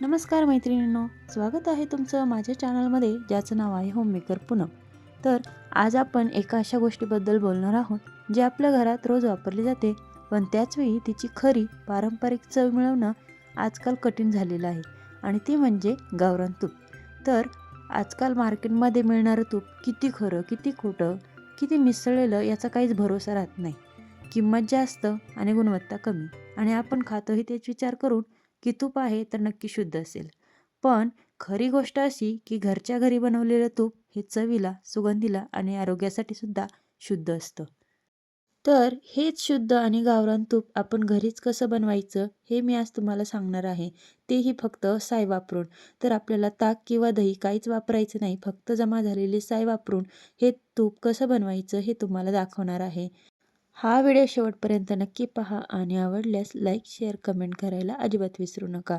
नमस्कार मैत्रिणींनो स्वागत आहे तुमचं माझ्या चॅनलमध्ये ज्याचं नाव आहे होममेकर पूनम. तर आज आपण एका अशा गोष्टीबद्दल बोलणार आहोत जे आपल्या घरात रोज वापरली जाते पण त्याचवेळी तिची खरी पारंपरिक चव मिळवणं आजकाल कठीण झालेलं आहे आणि ती म्हणजे गावरान तूप. तर आजकाल मार्केटमध्ये मिळणारं तूप किती खरं किती खोटं किती मिसळलेलं याचा काहीच भरोसा राहत नाही. किंमत जास्त आणि गुणवत्ता कमी आणि आपण खातोही तेच विचार करून की तूप आहे तर नक्की शुद्ध असेल. पण खरी गोष्ट अशी की घरच्या घरी बनवलेलं तूप हे चवीला सुगंधीला आणि आरोग्यासाठी सुद्धा शुद्ध असतं. तर हेच शुद्ध आणि गावरान तूप आपण घरीच कसं बनवायचं हे मी आज तुम्हाला सांगणार आहे. तेही फक्त साय वापरून. तर आपल्याला ताक किंवा दही काहीच वापरायचं नाही. फक्त जमा झालेली साय वापरून हे तूप कसं बनवायचं हे तुम्हाला दाखवणार आहे. हा व्हिडिओ शेवटपर्यंत नक्की पहा आणि आवडल्यास लाईक शेअर कमेंट करायला अजिबात विसरू नका.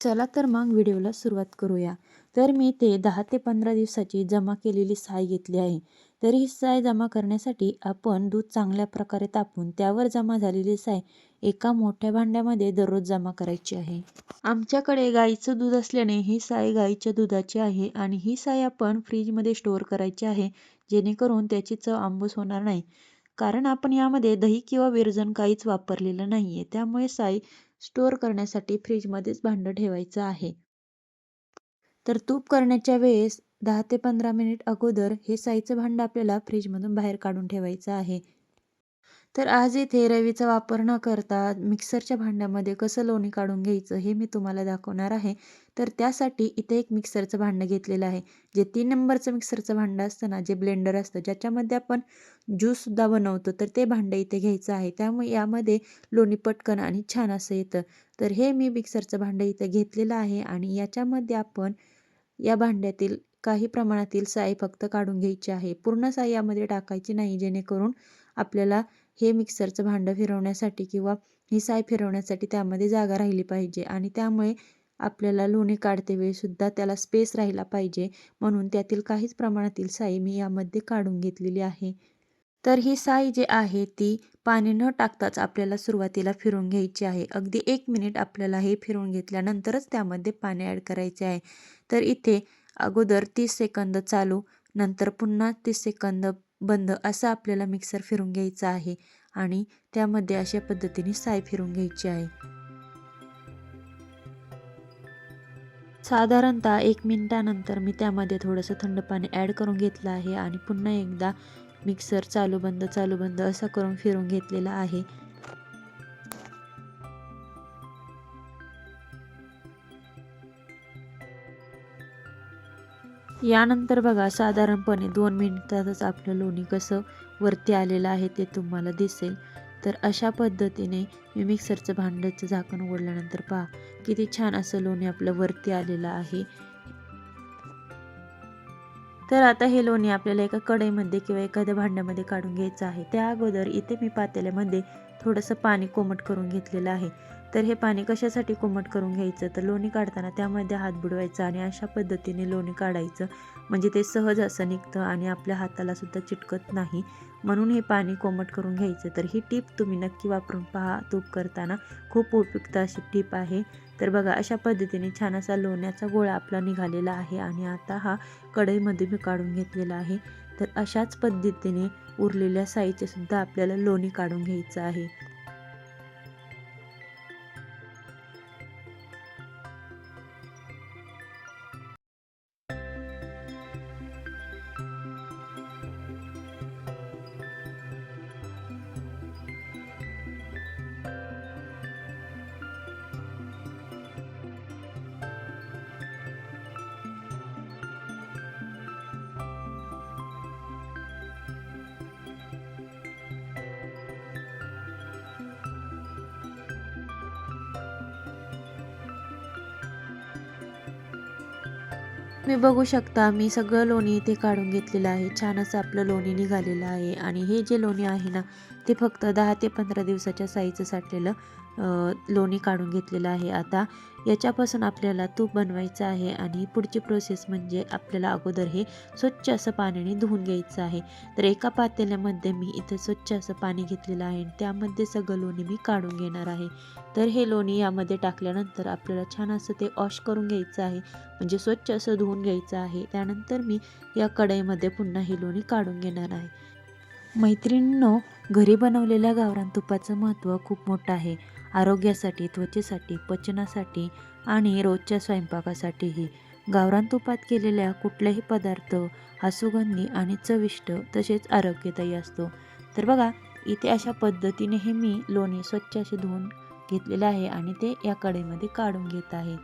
चला तर मग व्हिडिओला सुरुवात करूया. तर मी ते दहा ते पंधरा दिवसाची जमा केलेली साय घेतली आहे. तर ही साय जमा करण्यासाठी आपण दूध चांगल्या प्रकारे तापून त्यावर जमा झालेली साय एका मोठ्या भांड्यामध्ये दररोज जमा करायची आहे. आमच्याकडे गाईचं दूध असल्याने ही साय गाईच्या दुधाची आहे आणि ही साय आपण फ्रीजमध्ये स्टोअर करायची आहे जेणेकरून त्याची चव आंबूस होणार नाही. कारण आपण यामध्ये दही किंवा विरजण काहीच वापरलेलं नाही आहे त्यामुळे साई स्टोअर करण्यासाठी फ्रीजमध्येच भांडं ठेवायचं आहे. तर तूप करण्याच्या वेळेस दहा ते पंधरा मिनिट अगोदर हे साईचं भांडं आपल्याला फ्रीजमधून बाहेर काढून ठेवायचं आहे. तर आज इथे रवीचा वापर न करता मिक्सरच्या भांड्यामध्ये कसं लोणी काढून घ्यायचं हे मी तुम्हाला दाखवणार आहे. तर त्यासाठी इथे एक मिक्सरचं भांडं घेतलेलं आहे. जे तीन नंबरचं मिक्सरचं भांडं असतं ना जे ब्लेंडर असतं ज्याच्यामध्ये आपण ज्यूससुद्धा बनवतो तर ते भांडं इथे घ्यायचं आहे. त्यामुळे यामध्ये लोणी पटकन आणि छान असं येतं. तर हे मी मिक्सरचं भांडं इथे घेतलेलं आहे आणि याच्यामध्ये आपण या भांड्यातील काही प्रमाणातील साई फक्त काढून घ्यायची आहे. पूर्ण साई यामध्ये टाकायची नाही जेणेकरून आपल्याला हे मिक्सरचं भांडं फिरवण्यासाठी किंवा ही साय फिरवण्यासाठी त्यामध्ये जागा राहिली पाहिजे आणि त्यामुळे आपल्याला लोणी काढते वेळीसुद्धा त्याला स्पेस राहिला पाहिजे. म्हणून त्यातील काहीच प्रमाणातील साई मी यामध्ये काढून घेतलेली आहे. तर ही साई जी आहे ती पाणी न टाकताच आपल्याला सुरुवातीला फिरून घ्यायची आहे. अगदी एक मिनिट आपल्याला हे फिरून घेतल्यानंतरच त्यामध्ये पाणी ॲड करायचे आहे. तर इथे अगोदर तीस सेकंद चालू नंतर पुन्हा तीस सेकंद बंद असं आपल्याला मिक्सर फिरून घ्यायचा आहे आणि त्यामध्ये अशा पद्धतीने साय फिरून घ्यायची आहे. साधारणतः एक मिनिटानंतर मी त्यामध्ये थोडंसं थंड पाणी ॲड करून घेतलं आहे आणि पुन्हा एकदा मिक्सर चालू बंद चालू बंद असं करून फिरून घेतलेला आहे. यानंतर बघा साधारणपणे दोन मिनिटातच आपलं लोणी कसं वरती आलेलं आहे ते तुम्हाला दिसेल. तर अशा पद्धतीने मी मिक्सरचं भांड्याचं झाकण उघडल्यानंतर पहा किती छान असं लोणी आपलं वरती आलेलं आहे. तर आता हे लोणी आपल्याला एका कढईमध्ये किंवा एखाद्या भांड्यामध्ये काढून घ्यायचं आहे. त्या अगोदर इथे मी पातेल्यामध्ये थोडंसं पाणी कोमट करून घेतलेलं आहे. तर हे पाणी कशासाठी कोमट करून घ्यायचं? तर लोणी काढताना त्यामध्ये हात बुडवायचा आणि अशा पद्धतीने लोणी काढायचं. म्हणजे ते सहज असं निघतं आणि आपल्या हाताला सुद्धा चिटकत नाही. म्हणून हे पाणी कोमट करून घ्यायचं. तर ही टीप तुम्ही नक्की वापरून पहा. तूप करताना खूप उपयुक्त अशी टीप आहे. तर बघा अशा पद्धतीने छान असा लोण्याचा गोळा आपला निघालेला आहे आणि आता हा कढईमध्ये मी काढून घेतलेला आहे. तर अशाच पद्धतीने उरलेल्या साईचे सुद्धा आपल्याला लोणी काढून घ्यायचं आहे. तुम्ही बघू शकता मी सगळं लोणी इथे काढून घेतलेलं आहे. छान असं आपलं लोणी निघालेलं आहे. आणि हे जे लोणी आहे ना ते फक्त दहा ते पंधरा दिवसाच्या साईचं साठलेलं लोणी काढून घेतलेलं आहे. आता याच्यापासून आपल्याला तूप बनवायचं आहे आणि पुढची प्रोसेस म्हणजे आपल्याला अगोदर हे स्वच्छ असं पाण्याने धुवून घ्यायचं आहे. तर एका पातेल्यामध्ये मी इथं स्वच्छ असं पाणी घेतलेलं आहे आणि त्यामध्ये सगळं लोणी मी काढून घेणार आहे. तर हे लोणी यामध्ये टाकल्यानंतर आपल्याला छान असं ते वॉश करून घ्यायचं आहे. म्हणजे स्वच्छ असं धुवून घ्यायचं आहे. त्यानंतर मी या कढईमध्ये पुन्हा हे लोणी काढून घेणार आहे. मैत्रिणींनो घरी बनवलेल्या गावरान तुपाचं महत्त्व खूप मोठं आहे. आरोग्यासाठी त्वचेसाठी पचनासाठी आणि रोजच्या स्वयंपाकासाठीही. गावरान तुपात केलेल्या कुठलाही पदार्थ हा सुगंधी आणि चविष्ट तसेच आरोग्यदायी असतो. तर बघा इथे अशा पद्धतीने हे मी लोणी स्वच्छ असे धुवून घेतलेले आहे आणि ते या कडेमध्ये काढून घेत आहे.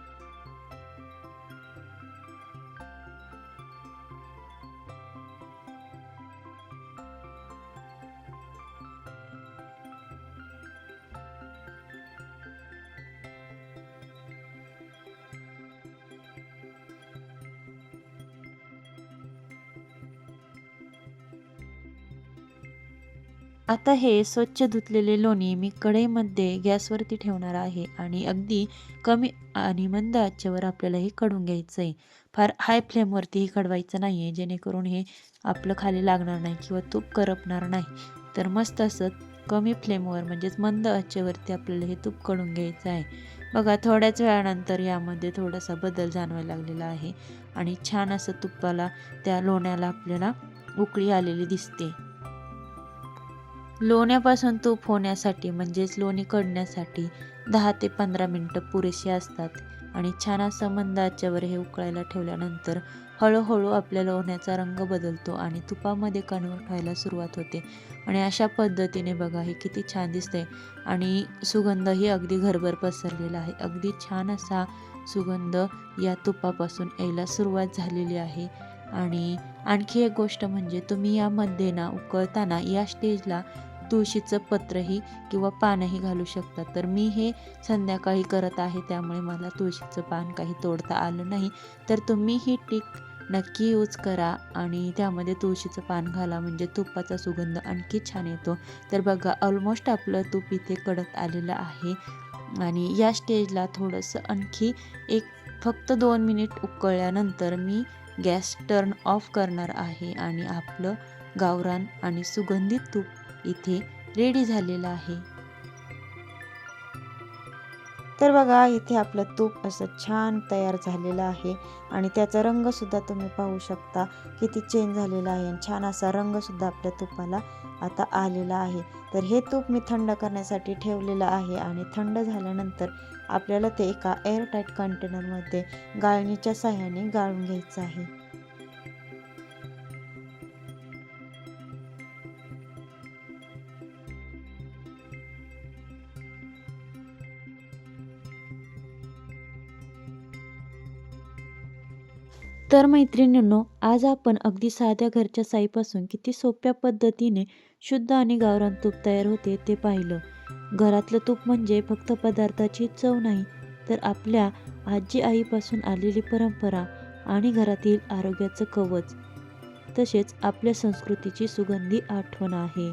आता हे स्वच्छ धुतलेले लोणी मी कढईमध्ये गॅसवरती ठेवणार आहे आणि अगदी कमी आणि मंद आचेवर आपल्याला हे कढून घ्यायचं आहे फार हाय फ्लेमवरती हे कढवायचं नाही आहे जेणेकरून हे आपलं खाली लागणार नाही किंवा तूप करपणार नाही. तर मस्त असं कमी फ्लेमवर म्हणजेच मंद आचेवरती आपल्याला हे तूप कढून घ्यायचं आहे. बघा थोड्याच वेळानंतर यामध्ये थोडासा बदल जाणवायला लागलेला आहे आणि छान असं तुपाला त्या लोण्याला आपल्याला उकळी आलेली दिसते. लोण्यापासून तूप होण्यासाठी म्हणजेच लोणी कडण्यासाठी दहा ते पंधरा मिनटं पुरेशी असतात. आणि छान असं मंद आच्यावर हे उकळायला ठेवल्यानंतर हळूहळू आपल्या लोण्याचा रंग बदलतो आणि तुपामध्ये कन्वर्ट व्हायला सुरुवात होते. आणि अशा पद्धतीने बघा हे किती छान दिसते आणि सुगंधही अगदी घरभर पसरलेला आहे. अगदी छान असा सुगंध या तुपापासून यायला सुरुवात झालेली आहे. आणि आणखी एक गोष्ट म्हणजे तुम्ही यामध्ये ना उकळताना या स्टेजला तुळशीचं पत्रही किंवा पानही घालू शकता. तर मी हे संध्याकाळी करत आहे त्यामुळे मला तुळशीचं पान काही तोडता आलं नाही. तर तुम्ही ही टिक नक्की यूज करा आणि त्यामध्ये तुळशीचं पान घाला म्हणजे तुपाचा सुगंध आणखी छान येतो. तर बघा ऑलमोस्ट आपलं तूप इथे कडत आलेलं आहे. आणि या स्टेजला थोडंसं आणखी एक फक्त दोन मिनिट उकळल्यानंतर मी गॅस टर्न ऑफ करणार आहे आणि आपलं गावरान आणि सुगंधित तूप इथे रेडी झालेलं आहे. तर बघा इथे आपलं तूप असं छान तयार झालेलं आहे आणि त्याचा रंगसुद्धा तुम्ही पाहू शकता किती चेंज झालेला आहे आणि छान असा रंगसुद्धा आपल्या तुपाला आता आलेला आहे. तर हे तूप मी थंड करण्यासाठी ठेवलेलं आहे आणि थंड झाल्यानंतर आपल्याला ते एका एअरटाईट कंटेनरमध्ये गाळणीच्या साह्याने गाळून घ्यायचं आहे. तर मैत्रिणींनो आज आपण अगदी साध्या घरच्या साईपासून किती सोप्या पद्धतीने शुद्ध आणि गावरान तूप तयार होते ते पाहिलं. घरातलं तूप म्हणजे फक्त पदार्थाची चव नाही तर आपल्या आजी आईपासून आलेली परंपरा आणि घरातील आरोग्याचं कवच. तसेच आपल्या संस्कृतीची सुगंधी आठवण आहे.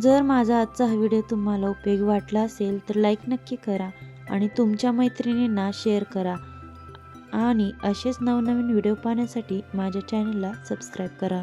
जर माझा आजचा हा व्हिडिओ तुम्हाला उपयोगी वाटला असेल तर लाईक नक्की करा आणि तुमच्या मैत्रिणींना शेअर करा. आणि असेच नवनवीन व्हिडिओ पाहण्यासाठी माझ्या चॅनलला सबस्क्राईब करा.